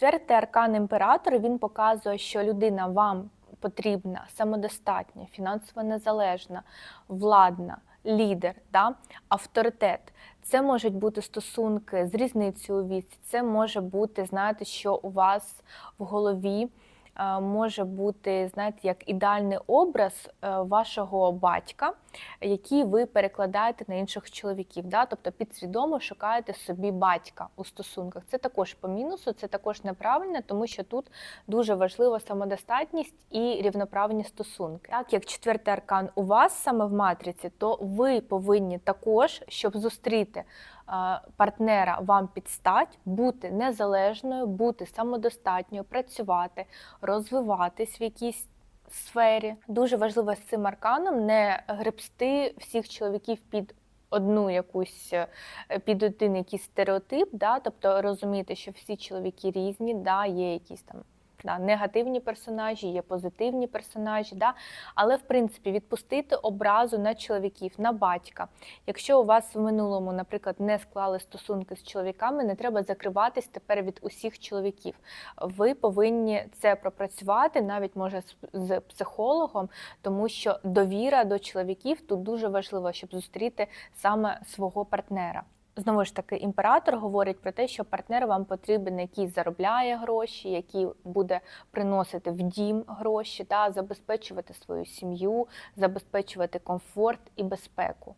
Четвертий аркан імператор він показує, що людина вам потрібна самодостатня, фінансово незалежна, владна, лідер, да? авторитет. Це можуть бути стосунки з різницею у віці, це може бути, знаєте, що у вас в голові може бути, знаєте, як ідеальний образ е, вашого батька, який ви перекладаєте на інших чоловіків. Да? Тобто підсвідомо шукаєте собі батька у стосунках. Це також по мінусу, це також неправильно, тому що тут дуже важлива самодостатність і рівноправні стосунки. Так як четвертий аркан у вас саме в матриці, то ви повинні також, щоб зустріти е, партнера вам підстать, бути незалежною, бути самодостатньою, працювати, розвиватись в якійсь сфері. Дуже важливо з цим арканом не гребсти всіх чоловіків під. Одну якусь е, під один якийсь стереотип, да, тобто розуміти, що всі чоловіки різні, да, є якісь там да, негативні персонажі, є позитивні персонажі, да, але в принципі відпустити образу на чоловіків, на батька. Якщо у вас в минулому, наприклад, не склали стосунки з чоловіками, не треба закриватись тепер від усіх чоловіків. Ви повинні це пропрацювати, навіть може з- психологом, тому що довіра до чоловіків тут дуже важливо, щоб зустріти саме свого партнера. Знову ж таки, імператор говорить про те, що партнер вам потрібен, який заробляє гроші, який буде приносити в дім гроші, та забезпечувати свою сім'ю, забезпечувати комфорт і безпеку.